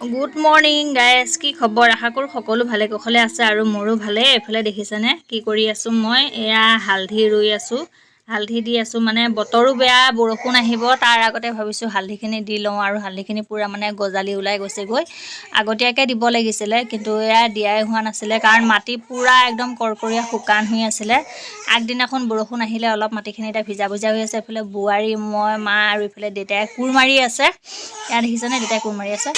Good morning guys কি খবৰ? আশা কৰোঁ সকলো ভালে কুশলে আছে আৰু মোৰো ভালে। এইফালে দেখিছেনে? কি কৰি আছোঁ মই? এয়া হালধি ৰুই আছোঁ। হালধি দি আছোঁ মানে বতৰো বেয়া বৰষুণ আহিব। তাৰ আগতে ভাবিছোঁ হালধিখিনি দি লওঁ আৰু হালধিখিনি পূৰা মানে গজালি ওলাই গৈছেগৈ। আগতীয়াকৈ দিব লাগিছিলে কিন্তু এয়া দিয়াই হোৱা নাছিলে। কাৰণ মাটি পূৰা একদম কৰকৰীয়া শুকান হৈ আছিলে। আগদিনাখন বৰষুণ আহিলে অলপ মাটিখিনি এতিয়া ভিজা ভিজা হৈ আছে। এইফালে বোৱাৰী মই মা আৰু ইফালে দেউতাই কোৰ মাৰি আছে। এয়া দেখিছেনে? দেউতাই কোৰ মাৰি আছে।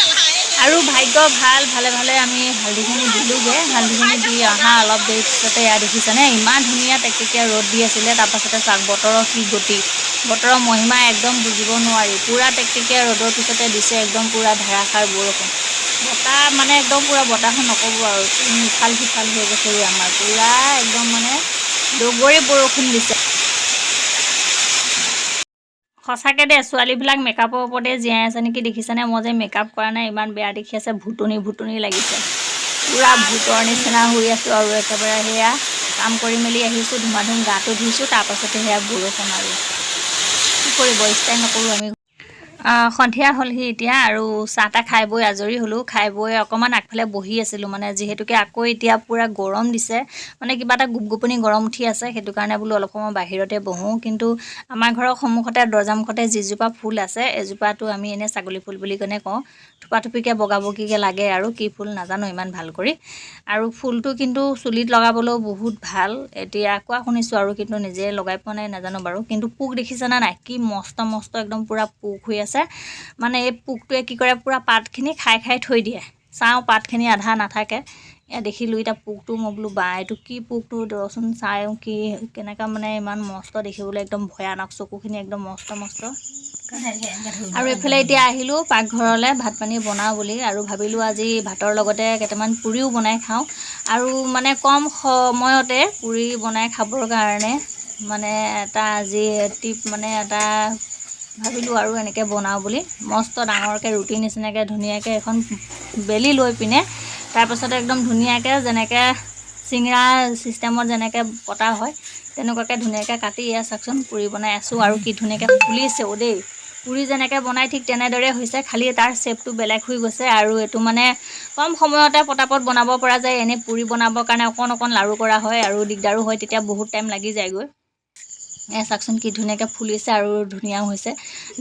আৰু ভাগ্য ভাল ভালে ভালে আমি হালধিখিনি দিলোঁগৈ। হালধিখিনি দি অহা অলপ দেৰি পিছতে এয়া দেখিছেনে? ইমান ধুনীয়া টেকটেকীয়া ৰ'দ দি আছিলে তাৰপাছতে চাওক বতৰৰ কি গতি। বতৰৰ মহিমা একদম বুজিব নোৱাৰি। পূৰা টেকটেকীয়া ৰ'দৰ পিছতে দিছে একদম পূৰা ধাৰাসাৰ বৰষুণ। বতাহ মানে একদম পূৰা বতাহখন নক'ব আৰু। ইফাল সিফাল হৈ গৈছেগৈ আমাৰ। পূৰা একদম মানে দগৰি বৰষুণ দিছে। সঁচাকৈ দেই ছোৱালীবিলাক মেকআপৰ ওপৰতে জীয়াই আছে নেকি দেখিছেনে? মই যে মেকআপ কৰা নাই, ইমান বেয়া দেখি আছে ভুটনি ভুটনি লাগিছে। পূৰা ভূতৰ নিচিনা হৈ আছোঁ আৰু একেবাৰে সেয়া কাম কৰি মেলি আহিছোঁ ধুমা ধুম গাটো ধুইছোঁ, তাৰপাছতে সেয়া বৰষুণ আৰু। কি কৰিব ষ্টাইল নকৰোঁ আমি। সন্ধিয়া হ'লহি এতিয়া আৰু চাহ তাহ খাই বৈ আজৰি হ'লোঁ। খাই বৈ অকণমান আগফালে বহি আছিলোঁ মানে যিহেতুকে আকৌ এতিয়া পূৰা গৰম দিছে। মানে কিবা এটা গোপগোপনি গৰম উঠি আছে সেইটো কাৰণে বোলো অলপ সময় বাহিৰতে বহোঁ। কিন্তু আমাৰ ঘৰৰ সন্মুখতে দৰ্জা মুখতে যিজোপা ফুল আছে এজোপাটো আমি এনেই ছাগলী ফুল বুলি কেনে কওঁ। থোপা থুপিকৈ বগা বগীকৈ লাগে আৰু কি ফুল নাজানো ইমান ভাল কৰি। আৰু ফুলটো কিন্তু চুলিত লগাবলৈও বহুত ভাল। এতিয়া কোৱা শুনিছোঁ আৰু কিন্তু নিজে লগাই পোৱা নাই নাজানো বাৰু। কিন্তু পোক দেখিছেনে নাই? কি মস্ত মস্ত একদম পূৰা পোক হৈ আছে। মানে এই পোকটোৱে কি কৰে পূৰা পাতখিনি খাই খাই থৈ দিয়ে। চাওঁ পাতখিনি আধা নাথাকে। এয়া দেখিলোঁ এতিয়া পোকটো মই বোলো বা এইটো কি পোকটো? ৰচোন চাওঁ কি কেনেকুৱা মানে ইমান মস্ত দেখিবলৈ একদম ভয়ানক চকুখিনি একদম মস্ত মস্ত। আৰু এইফালে এতিয়া আহিলোঁ পাকঘৰলৈ ভাত পানী বনাওঁ বুলি। আৰু ভাবিলোঁ আজি ভাতৰ লগতে কেইটামান পুৰিও বনাই খাওঁ। আৰু মানে কম সময়তে পুৰি বনাই খাবৰ কাৰণে মানে এটা আজি টিপ মানে এটা ভাবিলোঁ আৰু এনেকৈ বনাওঁ বুলি। মস্ত ডাঙৰকৈ ৰুটি নিচিনাকৈ ধুনীয়াকৈ এখন বেলি লৈ পিনে তাৰপাছতে একদম ধুনীয়াকৈ যেনেকৈ চিঙৰা ছিষ্টেমত যেনেকৈ পতা হয় তেনেকুৱাকৈ ধুনীয়াকৈ কাটি এয়া চাওকচোন পুৰি বনাই আছোঁ আৰু কি ধুনীয়াকৈ ফুলিছেও দেই। পুৰি যেনেকৈ বনাই ঠিক তেনেদৰে হৈছে খালি তাৰ শ্বেপটো বেলেগ হৈ গৈছে আৰু এইটো মানে কম সময়তে পটাপট বনাব পৰা যায় এনেই পুৰি বনাবৰ কাৰণে অকণ অকণ লাৰু কৰা হয় আৰু দিগদাৰো হয় তেতিয়া বহুত টাইম লাগি যায়গৈ। এয়া চাওকচোন কি ধুনীয়াকৈ ফুলিছে আৰু ধুনীয়াও হৈছে।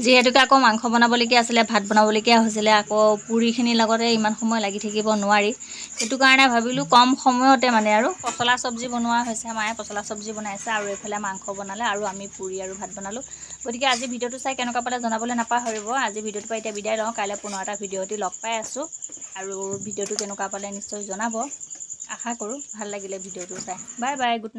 যিহেতুকে আকৌ মাংস বনাবলগীয়া আছিলে ভাত বনাবলগীয়া হৈছিলে আকৌ পুৰিখিনিৰ লগতে ইমান সময় লাগি থাকিব নোৱাৰি। সেইটো কাৰণে ভাবিলোঁ কম সময়তে মানে আৰু পচলা চব্জি বনোৱা হৈছে মায়ে পচলা চব্জি বনাইছে আৰু এইফালে মাংস বনালে আৰু আমি পুৰি আৰু ভাত বনালোঁ। গতিকে আজি ভিডিঅ'টো চাই কেনেকুৱা পালে জনাবলৈ নাপাহৰিব। আজি ভিডিঅ'টোৰ পৰা এতিয়া বিদায় লওঁ। কাইলৈ পুনৰ এটা ভিডিঅ' দি লগ পাই আছোঁ। আৰু ভিডিঅ'টো কেনেকুৱা পালে নিশ্চয় জনাব। আশা কৰোঁ ভাল লাগিলে ভিডিঅ'টো চাই। Bye bye good